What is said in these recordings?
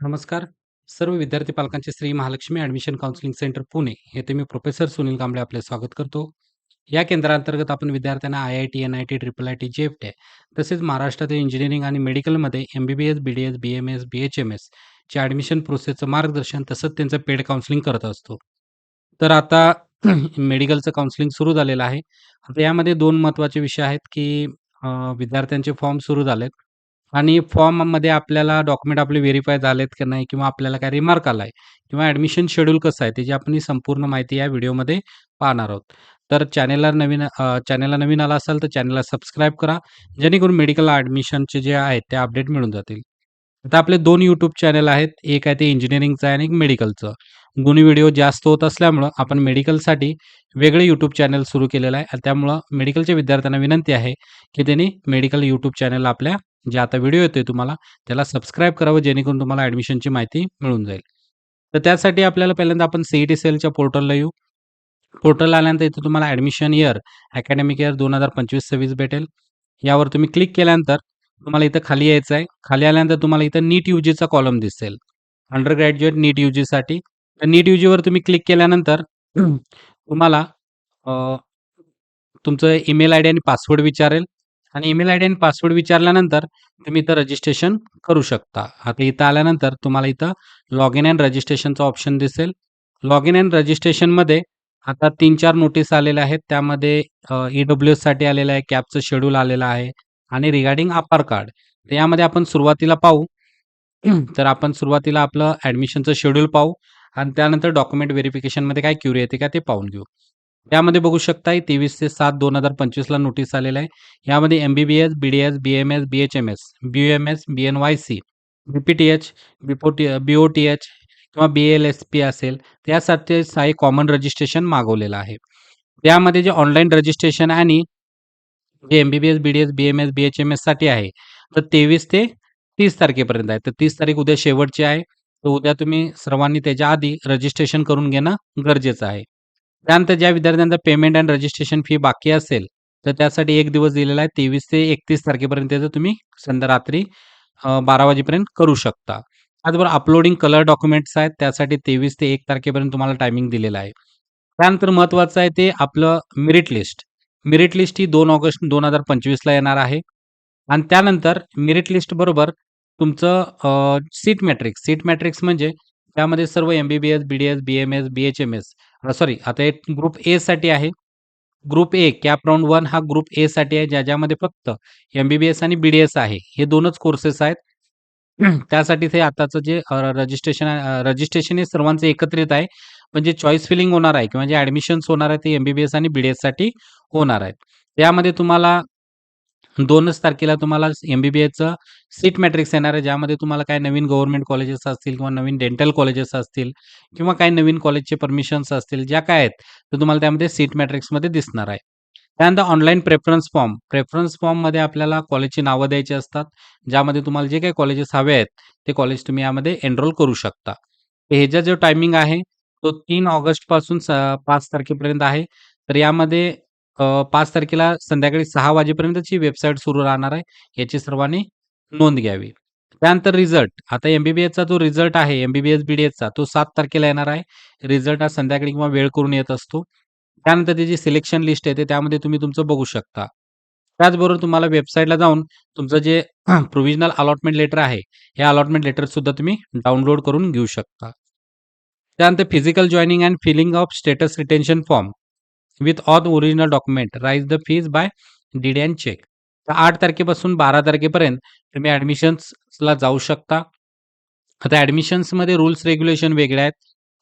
नमस्कार. सर्व विद्यार्थी पालकांचे Shri Mahalakshmi admission counselling centre Pune येथे मी प्रोफेसर सुनील कांबळे आपले स्वागत करतो. या केंद्राअंतर्गत आपण विद्यार्थ्यांना आय-आय-टी, एन-आय-टी, ट्रिपल-आय-टी, जे-ई-टी तसेच महाराष्ट्रातील इंजिनिअरिंग आणि मेडिकलमध्ये एम-बी-बी-एस, बी-डी-एस, बी-एम-एस, बी-एच-एम-एस च्या ॲडमिशन प्रोसेसचं मार्गदर्शन तसंच त्यांचं पेड काउन्सिलिंग करत असतो. तर आता मेडिकलचं काउन्सिलिंग सुरू झालेलं आहे. आता यामध्ये 2 महत्त्वाचे विषय आहेत, की अ, विद्यार्थ्यांचे फॉर्म सुरू झालेत आणि फॉर्ममध्ये आपल्याला डॉक्युमेंट आपले व्हेरीफाय झालेत की नाही किंवा आपल्याला काय रिमार्क आला आहे किंवा ॲडमिशन शेड्यूल कसं आहे त्याची आपण ही संपूर्ण माहिती या व्हिडिओमध्ये पाहणार आहोत. तर चॅनेलला नवीन चॅनेलला नवीन आला असाल तर चॅनेलला सबस्क्राईब करा. जेणेकरून मेडिकल ॲडमिशनचे जे आहेत ते अपडेट मिळून जातील. आता आपले दोन यूट्यूब चॅनल आहेत. एक आहे ते इंजिनिअरिंगचं आहे आणि एक मेडिकलचं. गुण व्हिडिओ जास्त होत असल्यामुळं आपण मेडिकलसाठी वेगळे यूट्यूब चॅनल सुरू केलेलं आहे त्यामुळं मेडिकलच्या विद्यार्थ्यांना विनंती आहे, की त्यांनी मेडिकल यूट्यूब चॅनल आपल्या जे आता व्हिडिओ येतोय तुम्हाला त्याला सबस्क्राईब करावं जेणेकरून तुम्हाला ॲडमिशनची माहिती मिळून जाईल. तर त्यासाठी आपल्याला पहिल्यांदा आपण सीईटी सेलच्या पोर्टलला येऊ. पोर्टलला आल्यानंतर इथे तुम्हाला ॲडमिशन इयर, अकॅडमिक इयर 2025-26 भेटेल. यावर तुम्ही क्लिक केल्यानंतर तुम्हाला इथं खाली यायचं आहे. खाली आल्यानंतर तुम्हाला इथं नीट यूजीचा कॉलम दिसेल. अंडर ग्रॅज्युएट नीट यूजीसाठी. तर नीट यूजीवर तुम्ही क्लिक केल्यानंतर तुम्हाला तुमचं ईमेल आयडी आणि पासवर्ड विचारेल आणि ईमेल आयडी आणि पासवर्ड विचारल्यानंतर तुम्ही इथं रजिस्ट्रेशन करू शकता. आता इथं आल्यानंतर तुम्हाला इथं लॉग इन अँड रजिस्ट्रेशनचा ऑप्शन दिसेल. लॉग इन अँड रजिस्ट्रेशनमध्ये आता 3-4 नोटीस आलेल्या आहेत. त्यामध्ये ई-डब्ल्यू-एससाठी आलेलं आहे, कॅबचं शेड्यूल आलेलं आहे आणि रिगार्डिंग आपार कार्ड. तर यामध्ये आपण सुरुवातीला पाहू. तर आपण सुरुवातीला आपलं ॲडमिशनचं शेड्यूल पाहू आणि त्यानंतर डॉक्युमेंट व्हेरिफिकेशनमध्ये काय क्युरी येते का ते पाहून घेऊ. त्यामध्ये बघू शकता 23/7/2025 ला नोटीस आलेलं आहे. यामध्ये MBBS BDS BMS BHMS BMS BNYS BPTH BPOT BOTH किंवा बी एलएसपी असेल त्यासाठी कॉमन रजिस्ट्रेशन मागवलेलं आहे. त्यामध्ये जे ऑनलाईन रजिस्ट्रेशन आणि जे MBBS BDS BMS BHMS B H M S आहे तर 23 ते तीस तारखेपर्यंत आहे. तर तीस तारीख उद्या शेवटची आहे. तर उद्या तुम्ही सर्वांनी त्याच्या आधी रजिस्ट्रेशन करून घेणं गरजेचं आहे. त्यानंतर ज्या विद्यार्थ्यांचा पेमेंट अँड रजिस्ट्रेशन फी बाकी असेल तर त्यासाठी एक दिवस दिलेला आहे. 23 ते 31 तारखेपर्यंत तुम्ही संध्या रात्री बारा वाजेपर्यंत करू शकता. त्याचबरोबर अपलोडिंग कलर डॉक्युमेंट्स आहेत त्यासाठी 23 ते एक तारखेपर्यंत तुम्हाला टायमिंग दिलेला आहे. त्यानंतर महत्त्वाचं आहे ते आपलं मेरिट लिस्ट. मेरिट लिस्ट ही दोन ऑगस्ट 2025 ला येणार आहे आणि त्यानंतर मेरिट लिस्ट बरोबर तुमचं सीट मॅट्रिक्स. सीट मॅट्रिक्स म्हणजे त्यामध्ये सर्व MBBS, BDS, BMS, BHMS sorry आता एक ग्रुप ए साठी आहे. Group A CAP round one हा ग्रुप ए साठी आहे ज्याच्यामध्ये फक्त एमबीबीएस आणि बीडीएस आहे. हे दोनच कोर्सेस आहेत. त्यासाठी ते आताचं जे रजिस्ट्रेशन रजिस्ट्रेशन हे सर्वांचं एकत्रित आहे. पण जे चॉईस फिलिंग होणार आहे किंवा जे ॲडमिशन्स होणार आहे ते एम-बी-बी-एस आणि बीडीएससाठी होणार आहेत. त्यामध्ये तुम्हाला दोनच तारखेला तुम्हाला एम बी बी एचं सीट मॅट्रिक्स येणार आहे. ज्यामध्ये तुम्हाला काही नवीन गव्हर्नमेंट कॉलेजेस असतील किंवा नवीन डेंटल कॉलेजेस असतील किंवा काही नवीन कॉलेजचे परमिशन्स असतील ज्या काय आहेत तर तुम्हाला त्यामध्ये सीट मॅट्रिक्समध्ये दिसणार आहे. त्यानंतर ऑनलाईन प्रेफरन्स फॉर्म. प्रेफरन्स फॉर्ममध्ये आपल्याला कॉलेजची नावं द्यायची असतात. ज्यामध्ये तुम्हाला जे काही कॉलेजेस हवे आहेत ते कॉलेज तुम्ही यामध्ये एनरोल करू शकता. ह्याचा जो टायमिंग आहे तो तीन ऑगस्टपासून स पाच तारखेपर्यंत आहे. तर यामध्ये अ, 5 तारखेला संध्याकाळी 6 वाजेपर्यंतची वेबसाईट सुरू राहणार आहे. याची सर्वांनी नोंद घ्यावी. त्यानंतर रिझल्ट. आता एम-बी-बी-एसचा जो रिझल्ट आहे एम-बी-बी-एस, बी-डी-एसचा तो 7 तारखेला येणार आहे. रिझल्ट हा संध्याकाळी किंवा वेळ करून येत असतो. त्यानंतर त्याची सिलेक्शन लिस्ट येते त्यामध्ये तुम्ही तुमचं बघू शकता. त्याचबरोबर तुम्हाला वेबसाईटला जाऊन तुमचं जे प्रोव्हिजनल अलॉटमेंट लेटर आहे, हे अलॉटमेंट लेटर सुद्धा तुम्ही डाउनलोड करून घेऊ शकता. त्यानंतर physical joining and filling of status retention form with all original document raise the fees by DD and check. तर आठ तारखेपासून 12 तारखेपर्यंत तुम्ही ॲडमिशन्सला जाऊ शकता. आता ॲडमिशन्समध्ये रूल्स रेग्युलेशन वेगळे आहेत.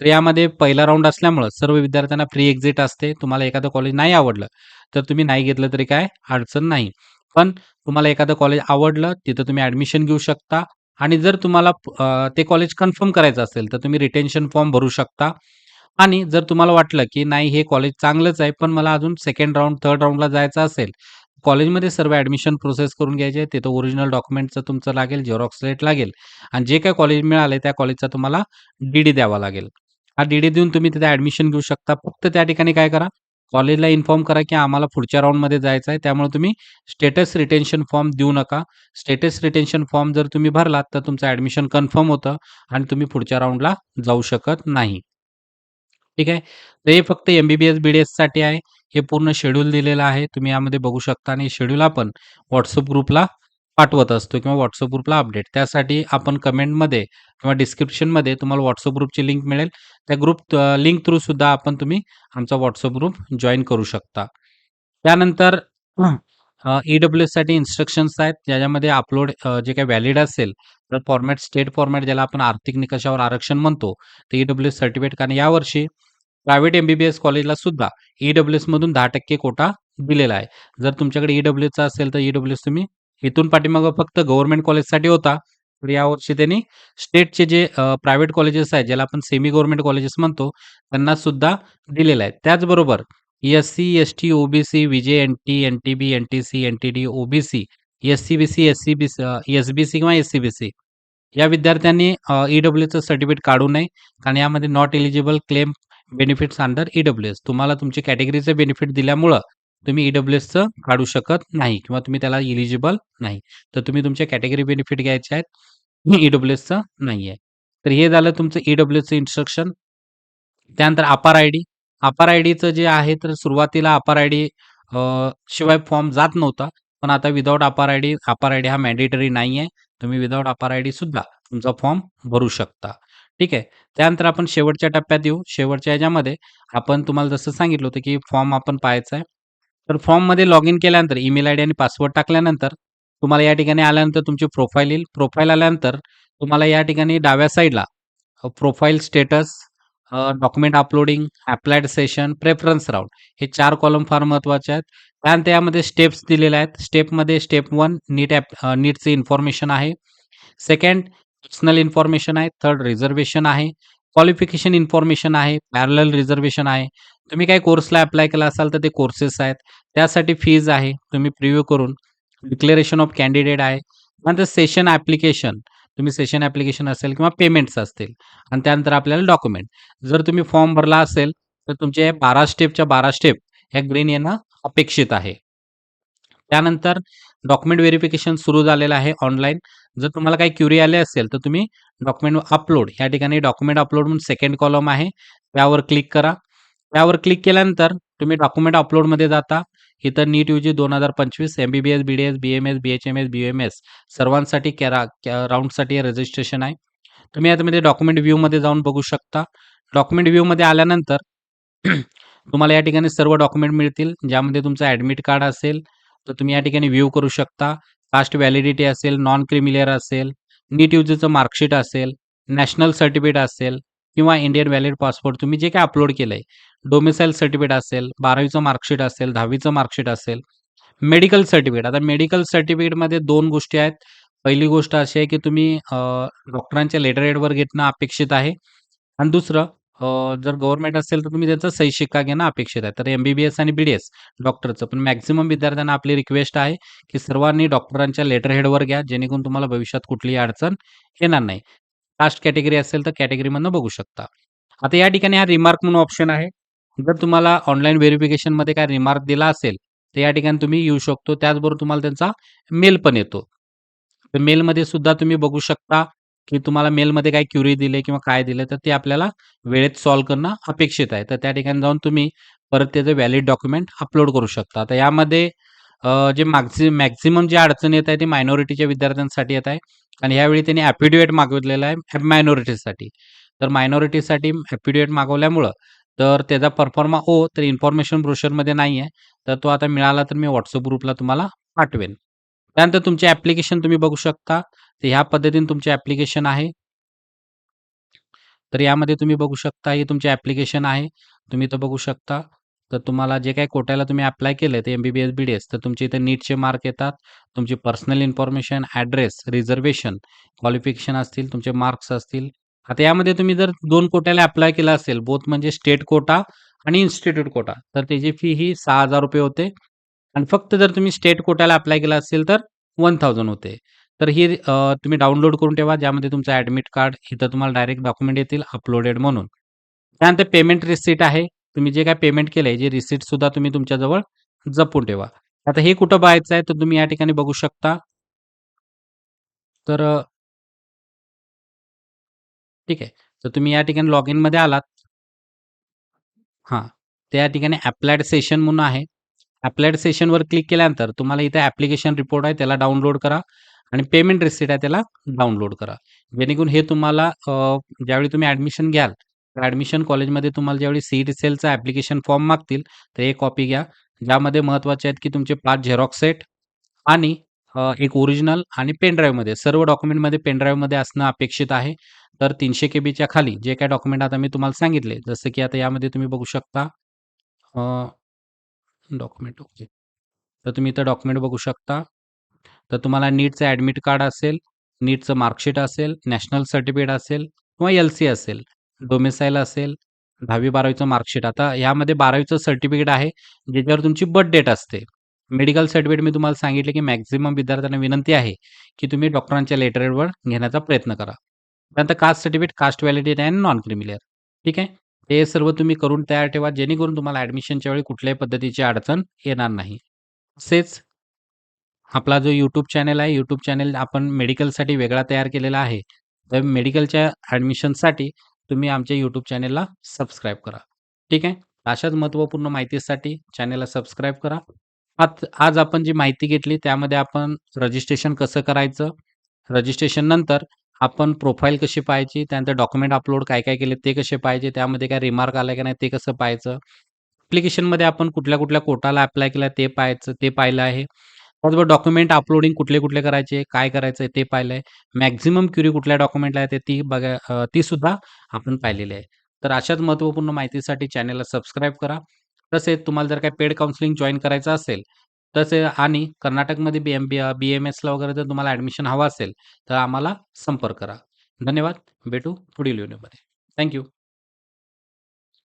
तर यामध्ये पहिला राऊंड असल्यामुळं सर्व विद्यार्थ्यांना फ्री एक्झिट असते. तुम्हाला एखादं कॉलेज नाही आवडलं तर तुम्ही नाही घेतलं तरी काय अडचण नाही. पण तुम्हाला एखादं कॉलेज आवडलं तिथं तुम्ही ॲडमिशन घेऊ शकता आणि जर तुम्हाला ते कॉलेज कन्फर्म करायचं असेल तर तुम्ही रिटेन्शन फॉर्म भरू शकता आणि जर तुम्हाला वाटलं की नाही हे कॉलेज चांगलंच आहे पण मला अजून सेकंड राऊंड थर्ड राऊंडला जायचं असेल, कॉलेजमध्ये सर्व ॲडमिशन प्रोसेस करून घ्यायचे आहे. तिथं ओरिजिनल डॉक्युमेंटचं तुमचं लागेल, झेरॉक्स लेट लागेल आणि जे काय कॉलेज मिळाले त्या कॉलेजचा तुम्हाला डी-डी द्यावा लागेल. हा डी-डी देऊन तुम्ही तिथे ॲडमिशन घेऊ शकता. फक्त त्या ठिकाणी काय करा कॉलेजला इन्फॉर्म करा, की आम्हाला पुढच्या राऊंडमध्ये जायचं आहे. त्यामुळे तुम्ही स्टेटस रिटेन्शन फॉर्म देऊ नका. स्टेटस रिटेन्शन फॉर्म जर तुम्ही भरलात, तर तुमचं ॲडमिशन कन्फर्म होतं आणि तुम्ही पुढच्या राऊंडला जाऊ शकत नाही. ठीक आहे. तर हे फक्त एम-बी-बी-एस, बी-डी-एससाठी आहे. हे पूर्ण शेड्यूल दिलेलं आहे. तुम्ही यामध्ये बघू शकता आणि शेड्यूल आपण व्हॉट्सअप ग्रुपला पाठवत असतो किंवा व्हॉट्सअप ग्रुपला अपडेट. त्यासाठी आपण कमेंटमध्ये किंवा डिस्क्रिप्शनमध्ये तुम्हाला व्हॉट्सअप ग्रुपची लिंक मिळेल. त्या ग्रुप लिंक थ्रू सुद्धा आपण तुम्ही आमचा व्हॉट्सअप ग्रुप जॉईन करू शकता. त्यानंतर ई-डब्ल्यू-एससाठी इन्स्ट्रक्शन्स आहेत. ज्याच्यामध्ये अपलोड जे काही व्हॅलिड असेल, तर फॉर्मॅट स्टेट फॉर्मॅट ज्याला आपण आर्थिक निकषावर आरक्षण म्हणतो, ते ई डब्ल्यू सर्टिफिकेट कारण यावर्षी प्रायव्हेट एमबीबीएस कॉलेजला सुद्धा ई डब्ल्यूएमधून दहा टक्के कोटा दिलेला आहे. जर तुमच्याकडे ई-डब्ल्यू-एसचा असेल, तर ई डब्ल्यू तुम्ही इथून पाठीमागं फक्त गव्हर्नमेंट कॉलेजसाठी होता. तर यावर्षी त्यांनी स्टेटचे जे प्रायव्हेट कॉलेजेस आहेत, ज्याला आपण सेमी गव्हर्नमेंट कॉलेजेस म्हणतो, त्यांना सुद्धा दिलेलं आहे. त्याचबरोबर SC, ST, OBC VJ NT, NTB, NTC, NTD, OBC SCBC, SCBC SBC किंवा एस-सी-बी-सी या विद्यार्थ्यांनी ईडब्ल्यूचं ई-डब्ल्यू-एसचं सर्टिफिकेट काढू नये. कारण यामध्ये not eligible claim benefits under EWS. तुम्हाला तुमची कॅटेगरीचे बेनिफिट दिल्यामुळं तुम्ही ई-डब्ल्यू-एसचं काढू शकत नाही किंवा तुम्ही त्याला इलिजिबल नाही. तर तुम्ही तुमच्या कॅटेगरी बेनिफिट घ्यायचे आहेत. ई-डब्ल्यू-एसचं नाहीये. तर हे झालं तुमचं ई-डब्ल्यू-एसचं इन्स्ट्रक्शन. त्यानंतर अपार आय-डी. अपार आय-डीचं जे आहे, तर सुरुवातीला अपार आय-डी शिवाय फॉर्म जात नव्हता. पण आता विदाउट अपार आय-डी अपार आय-डी हा मॅन्डेटरी आहे तुम्ही विदाउट अपार आय-डी सुद्धा तुमचा फॉर्म भरू शकता. ठीक आहे. त्यानंतर आपण शेवटच्या टप्प्यात येऊ. शेवटच्या ह्याच्यामध्ये आपण तुम्हाला जसं सांगितलं होतं, की फॉर्म आपण पाहायचा आहे. तर फॉर्ममध्ये लॉग इन केल्यानंतर ईमेल आयडी आणि पासवर्ड टाकल्यानंतर तुम्हाला या ठिकाणी आल्यानंतर तुमची प्रोफाईल येईल. प्रोफाईल आल्यानंतर तुम्हाला या ठिकाणी डाव्या साइडला अ, profile status, uh, document uploading, applied session, preference round हे 4 कॉलम फार महत्त्वाचे आहेत. त्यानंतर यामध्ये स्टेप्स दिलेल्या आहेत. स्टेपमध्ये स्टेप 1 नीट ॲप अ, नीटची इन्फॉर्मेशन आहे. सेकंड पर्सनल इन्फॉर्मेशन आहे. थर्ड रिझर्वेशन आहे. क्वालिफिकेशन इन्फॉर्मेशन आहे. पॅरल रिझर्वेशन आहे. तुम्ही काही कोर्सला अप्लाय केला असाल, तर ते कोर्सेस आहेत. त्यासाठी फीज आहे. तुम्ही प्रिव्ह्यू करून डिक्लेरेशन ऑफ कॅन्डिडेट आहे. नंतर सेशन ॲप्लिकेशन तुम्ही सेशन ॲप्लिकेशन असेल किंवा पेमेंट्स असतील आणि त्यानंतर आपल्याला डॉक्युमेंट. जर तुम्ही फॉर्म भरला असेल, तर तुमचे 12 स्टेपच्या 12 स्टेप ह्या ग्रीन येणं अपेक्षित आहे. त्यानंतर डॉक्युमेंट व्हेरिफिकेशन सुरू झालेलं आहे ऑनलाईन. जर तुम्हाला काही क्युरी आले असेल, तर तुम्ही डॉक्युमेंट अपलोड या ठिकाणी डॉक्युमेंट अपलोड म्हणून सेकंड कॉलम आहे. त्यावर क्लिक करा. त्यावर क्लिक केल्यानंतर तुम्ही डॉक्युमेंट अपलोडमध्ये जाता. इथं NEET UG 2025 MBBS, BDS, BMS, BHMS, BMS सर्वांसाठी कॅरा कॅ रजिस्ट्रेशन आहे. तुम्ही यामध्ये डॉक्युमेंट व्ह्यूमध्ये जाऊन बघू शकता. डॉक्युमेंट व्ह्यूमध्ये आल्यानंतर तुम्हाला या ठिकाणी सर्व डॉक्युमेंट मिळतील. ज्यामध्ये तुमचं ॲडमिट कार्ड असेल, तर तुम्ही या ठिकाणी व्ह्यू करू शकता. कास्ट व्हॅलिडिटी असेल, नॉन क्रिमिलियर असेल, नीट यूजीचं मार्कशीट असेल, नॅशनल सर्टिफिकेट असेल किंवा इंडियन व्हॅलिड पासपोर्ट तुम्ही जे काही अपलोड केलंय, डोमिसाईल सर्टिफिकेट असेल, 12वीचं मार्कशीट असेल, 10वीचं मार्कशीट असेल, मेडिकल सर्टिफिकेट. आता मेडिकल सर्टिफिकेटमध्ये दोन गोष्टी आहेत. पहिली गोष्ट अशी आहे, की तुम्ही डॉक्टरांच्या लेटर एडवर घेणं अपेक्षित आहे आणि दुसरं अ, जर गव्हर्नमेंट असेल, तर तुम्ही त्यांचा सही शिक्का घेणं अपेक्षित आहे. तर एम-बी-बी-एस आणि बी-डी-एस डॉक्टरचं. पण मॅक्सिमम विद्यार्थ्यांना आपली रिक्वेस्ट आहे, की सर्वांनी डॉक्टरांच्या लेटर हेडवर घ्या, जेणेकरून तुम्हाला भविष्यात कुठलीही अडचण येणार नाही. कास्ट कॅटेगरी असेल, तर कॅटेगरीमधनं बघू शकता. आता या ठिकाणी हा रिमार्क म्हणून ऑप्शन आहे. जर तुम्हाला ऑनलाईन व्हेरिफिकेशनमध्ये काय रिमार्क दिला असेल, तर या ठिकाणी तुम्ही येऊ शकतो. त्याचबरोबर तुम्हाला त्यांचा मेल पण येतो. तर मेलमध्ये सुद्धा तुम्ही बघू शकता, की तुम्हाला मेलमध्ये काय क्युरी दिले किंवा काय दिलं, तर ते आपल्याला वेळेत सॉल्व्ह करणं अपेक्षित आहे. तर त्या ठिकाणी जाऊन तुम्ही परत त्याचं व्हॅलिड डॉक्युमेंट अपलोड करू शकता. आता यामध्ये जे मॅक्झिम मॅक्झिमम जे अडचण येत आहे, ती मायनॉरिटीच्या विद्यार्थ्यांसाठी येत आहे आणि यावेळी त्यांनी ॲफिडेव्हिट मागवलेला आहे मायनॉरिटीसाठी. तर मायनॉरिटीसाठी ॲफिडेव्हिट मागवल्यामुळं तर त्याचा परफॉर्मा हो, तर इन्फॉर्मेशन ब्रोशरमध्ये नाही आहे तर तो आता मिळाला, तर मी व्हॉट्सअप ग्रुपला तुम्हाला पाठवेन. त्यानंतर तुमचे ॲप्लिकेशन तुम्ही बघू शकता. तर ह्या पद्धतीने तुमचे ॲप्लिकेशन आहे. तर यामध्ये तुम्ही बघू शकता, हे तुमचे ॲप्लिकेशन आहे. तुम्ही इथं बघू शकता. तर तुम्हाला जे काही कोट्याला तुम्ही अप्लाय केलं ते एम-बी-बी-एस, बी-डी-एस, तर तुमचे इथे नीटचे मार्क येतात. तुमची personal information, address, reservation qualification असतील, तुमचे मार्क्स असतील. आता यामध्ये तुम्ही जर दोन कोट्याला अप्लाय केला असेल, बोथ म्हणजे स्टेट कोटा आणि इन्स्टिट्यूट कोटा, तर त्याची फी ही ₹6,000 होते आणि फक्त जर तुम्ही स्टेट कोट्याला अप्लाय केला असेल, तर 1000 होते. तर ही अ, तुम्ही डाउनलोड करून ठेवा, ज्यामध्ये तुमचं ॲडमिट कार्ड, इथं तुम्हाला डायरेक्ट डॉक्युमेंट येतील अपलोडेड म्हणून. त्यानंतर पेमेंट रिसिट आहे. तुम्ही जे काय पेमेंट केलंय, जे रिसिप्टसुद्धा तुम्ही तुमच्याजवळ जपून ठेवा. आता हे कुठं पाहायचं आहे, तर तुम्ही या ठिकाणी बघू शकता. तर अ ठीक आहे. तर तुम्ही या ठिकाणी लॉगिनमध्ये आलात. हां. त्या ठिकाणी अप्लाइड सेशन म्हणून आहे. ॲप्लाइड सेशनवर क्लिक केल्यानंतर तुम्हाला इथे ॲप्लिकेशन रिपोर्ट आहे त्याला डाउनलोड करा आणि पेमेंट रिसिट आहे त्याला डाउनलोड करा. जेणेकरून हे तुम्हाला ज्यावेळी तुम्ही ॲडमिशन घ्याल, तर ॲडमिशन कॉलेजमध्ये तुम्हाला ज्यावेळी सी सीईटी सेलचा ॲप्लिकेशन फॉर्म मागतील, तर एक कॉपी घ्या. ज्यामध्ये महत्त्वाचे आहेत, की तुमचे पाच झेरॉक्स सेट आणि एक ओरिजिनल आणि पेन ड्राईव्हमध्ये सर्व डॉक्युमेंटमध्ये पेन ड्राईव्हमध्ये असणं अपेक्षित आहे. तर 300 केबीच्या खाली जे काही डॉक्युमेंट आता मी तुम्हाला सांगितले, जसं की आता यामध्ये तुम्ही बघू शकता डॉक्युमेंट ओके. तर तुम्ही इथं डॉक्युमेंट बघू शकता. तर तुम्हाला नीटचं ॲडमिट कार्ड असेल, नीटचं मार्कशीट असेल, नॅशनल सर्टिफिकेट असेल किंवा एल-सी असेल, डोमिसाईल असेल, 10वी-12वीचं मार्कशीट. आता यामध्ये 12वीचं सर्टिफिकेट आहे, ज्याच्यावर तुमची बर्थ डेट असते. मेडिकल सर्टिफिकेट मी तुम्हाला सांगितले, की मॅक्झिमम विद्यार्थ्यांना विनंती आहे, की तुम्ही डॉक्टरांच्या लेटरवर घेण्याचा प्रयत्न करा. त्यानंतर caste certificate, caste validity and non creamy layer. ठीक आहे. हे सर्व तुम्ही करून तयार ठेवा, जेणेकरून तुम्हाला ॲडमिशनच्या वेळी कुठल्याही पद्धतीची अडचण येणार नाही. तसेच आपला जो यूट्यूब चॅनल आहे, यूट्यूब चॅनल आपण मेडिकलसाठी वेगळा तयार केलेला आहे. तर मेडिकलच्या ॲडमिशनसाठी तुम्ही आमच्या यूट्यूब चॅनलला सबस्क्राईब करा. ठीक आहे. अशाच महत्त्वपूर्ण माहितीसाठी चॅनलला सबस्क्राईब करा. आज आज आपण जी माहिती घेतली त्यामध्ये आपण रजिस्ट्रेशन कसं करायचं, रजिस्ट्रेशन नंतर आपण प्रोफाईल कशी पाहायची, त्यानंतर डॉक्युमेंट अपलोड काय-काय केले ते कसे पाहायचे, त्यामध्ये काय रिमार्क आलाय का नाही ते कसं पाहायचं. ॲप्लिकेशनमध्ये आपण कुठल्या-कुठल्या कोटाला अप्लाय केला ते पाहायचं ते पाहिलं आहे. त्याचबरोबर डॉक्युमेंट अपलोडिंग कुठले-कुठले करायचे, काय करायचंय ते पाहिलंय. मॅक्झिमम क्युरी कुठल्या डॉक्युमेंटला आहे ती बघा ती सुद्धा आपण पाहिलेली आहे. तर अशाच महत्त्वपूर्ण माहितीसाठी चॅनलला सबस्क्राईब करा. तसेच तुम्हाला जर काही पेड काउन्सिलिंग जॉईन करायचं असेल, तसे आणि कर्नाटकमध्ये बी एम बी बी-एम-एसला वगैरे जर तुम्हाला ॲडमिशन हवं असेल, तर आम्हाला संपर्क करा. धन्यवाद. भेटू पुढील व्हिडिओमध्ये. Thank you.